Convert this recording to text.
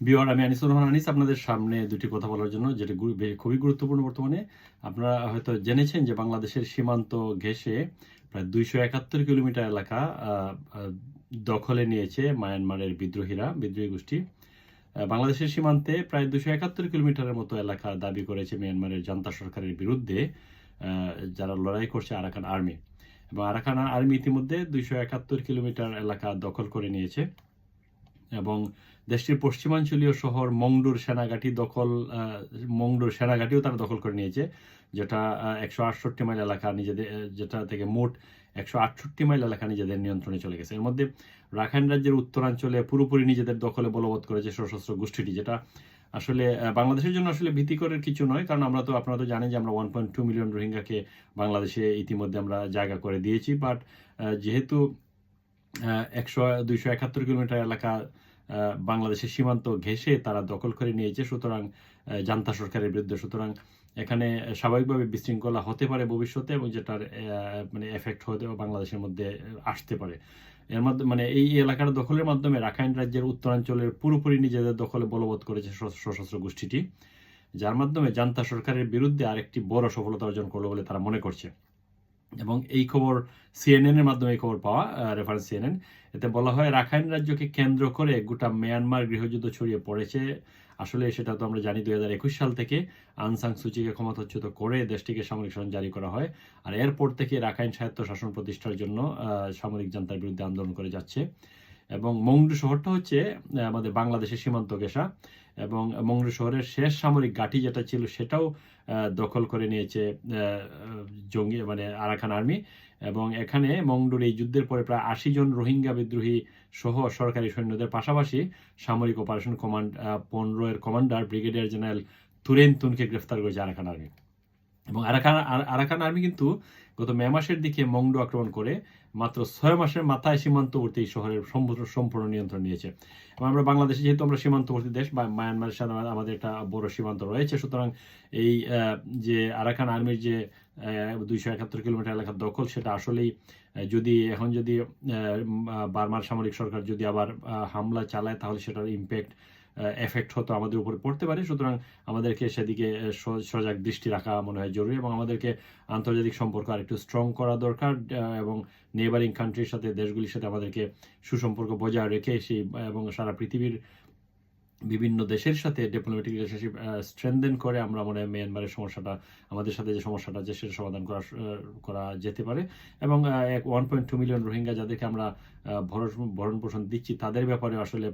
বিওর আমি আনিসুর রহমান আনিস, আপনাদের সামনে দুটি কথা বলার জন্য, যেটা খুবই গুরুত্বপূর্ণ বর্তমানে। আপনারা হয়তো জেনেছেন যে বাংলাদেশের সীমান্ত ঘেঁষে প্রায় দুইশো একাত্তর কিলোমিটার এলাকা দখলে নিয়েছে মায়ানমারের বিদ্রোহীরা, বিদ্রোহী গোষ্ঠী। বাংলাদেশের সীমান্তে প্রায় দুশো একাত্তর কিলোমিটারের মতো এলাকা দাবি করেছে মিয়ানমারের জান্তা সরকারের বিরুদ্ধে যারা লড়াই করছে আরাকান আর্মি। এবং আরাকান আর্মি ইতিমধ্যে দুইশো একাত্তর কিলোমিটার এলাকা দখল করে নিয়েছে। এবং দেশটির পশ্চিমাঞ্চলীয় শহর মংডুর সেনাঘাটি দখল মংডুর সেনাঘাটিও তারা দখল করে নিয়েছে, যেটা একশো আটষট্টি মাইল এলাকা নিজেদের, যেটা থেকে মোট একশো আটষট্টি মাইল এলাকা নিজেদের নিয়ন্ত্রণে চলে গেছে। এর মধ্যে রাখাইন রাজ্যের উত্তরাঞ্চলে পুরোপুরি নিজেদের দখলে বলবৎ করেছে সশস্ত্র গোষ্ঠীটি, যেটা আসলে বাংলাদেশের জন্য আসলে ভীতিকরের কিছু নয়, কারণ আমরা তো, আপনারা তো জানেন যে আমরা ওয়ান পয়েন্ট টু মিলিয়ন রোহিঙ্গাকে বাংলাদেশে ইতিমধ্যে আমরা জায়গা করে দিয়েছি বাট যেহেতু একশো, দুইশো একাত্তর কিলোমিটার এলাকা বাংলাদেশের সীমান্ত ঘেঁষে তারা দখল করে নিয়েছে, সুতরাং জান্তা সরকারের বিরুদ্ধে। সুতরাং এখানে স্বাভাবিকভাবে বিশৃঙ্খলা হতে পারে ভবিষ্যতে এবং যেটার মানে এফেক্ট হতে বাংলাদেশের মধ্যে আসতে পারে। এর মাধ্যমে মানে এই এলাকার দখলের মাধ্যমে রাখাইন রাজ্যের উত্তরাঞ্চলের পুরোপুরি নিজেদের দখলে বলবৎ করেছে সশস্ত্র গোষ্ঠীটি, যার মাধ্যমে জান্তা সরকারের বিরুদ্ধে আরেকটি বড় সফলতা অর্জন করল বলে তারা মনে করছে। এবং এই খবর সিএনএন এর মাধ্যমে এই খবর পাওয়া রেফারেন্স সিএনএন এতে বলা হয়, রাখাইন রাজ্যকে কেন্দ্র করে গোটা মিয়ানমার গৃহযুদ্ধ ছড়িয়ে পড়েছে। আসলে সেটা তো আমরা জানি, দুই হাজার একুশ সাল থেকে আনসাং সুচিকে ক্ষমতাচ্যুত করে দেশটিকে সামরিক শাসন জারি করা হয়। আর এরপর থেকে রাখাইন স্বায়ত্ত শাসন প্রতিষ্ঠার জন্য সামরিক জান্তার বিরুদ্ধে আন্দোলন করে যাচ্ছে। এবং মংডু শহরটা হচ্ছে আমাদের বাংলাদেশের সীমান্ত ঘেঁষা। এবং মংডু শহরের শেষ সামরিক ঘাঁটি যেটা ছিল, সেটাও দখল করে নিয়েছে জঙ্গি মানে আরাকান আর্মি। এবং এখানে মংডুর এই যুদ্ধের পরে প্রায় আশি জন রোহিঙ্গা বিদ্রোহী সহ সরকারি সৈন্যদের পাশাপাশি সামরিক অপারেশন কমান্ড পনেরো এর কমান্ডার ব্রিগেডিয়ার জেনারেল তুরেন তুনকে গ্রেফতার করেছে আরাকান আর্মি। এবং আরাকান, আর- আরাকান আর্মি কিন্তু গত মে মাসের দিকে মংডু আক্রমণ করে মাত্র ছয় মাসের মাথায় সীমান্তবর্তী শহরের সম্পূর্ণ নিয়ন্ত্রণ নিয়েছে। এবং আমরা বাংলাদেশে যেহেতু আমরা সীমান্তবর্তী দেশ, বা মায়ানমারের সাথে আমাদের- একটা বড় সীমান্ত রয়েছে, সুতরাং এই যে আরাকান আর্মির যে দুইশো একাত্তর কিলোমিটার এলাকার দখল, সেটা আসলেই যদি এখন যদি বার্মার সামরিক সরকার যদি আবার হামলা চালায়, তাহলে সেটার ইম্প্যাক্ট এফেক্ট হতো আমাদের উপরে পড়তে পারে। সুতরাং আমাদেরকে সেদিকে সজাগ দৃষ্টি রাখা মনে হয় জরুরি এবং আমাদেরকে আন্তর্জাতিক সম্পর্ক আরেকটু স্ট্রং করা দরকার এবং নেবারিং কান্ট্রির সাথে, দেশগুলির সাথে আমাদেরকে সুসম্পর্ক বজায় রেখে সেই, এবং সারা পৃথিবীর বিভিন্ন দেশের সাথে ডিপ্লোম্যাটিক রিলেশনশিপ স্ট্রেনদেন করে আমরা মনে হয় মিয়ানমারের সমস্যাটা, আমাদের সাথে যে সমস্যাটা আছে সেটা সমাধান করা করা যেতে পারে। এবং এক one point two million Rohingya যাদেরকে আমরা ভরণ ভরণ পোষণ দিচ্ছি, তাদের ব্যাপারে আসলে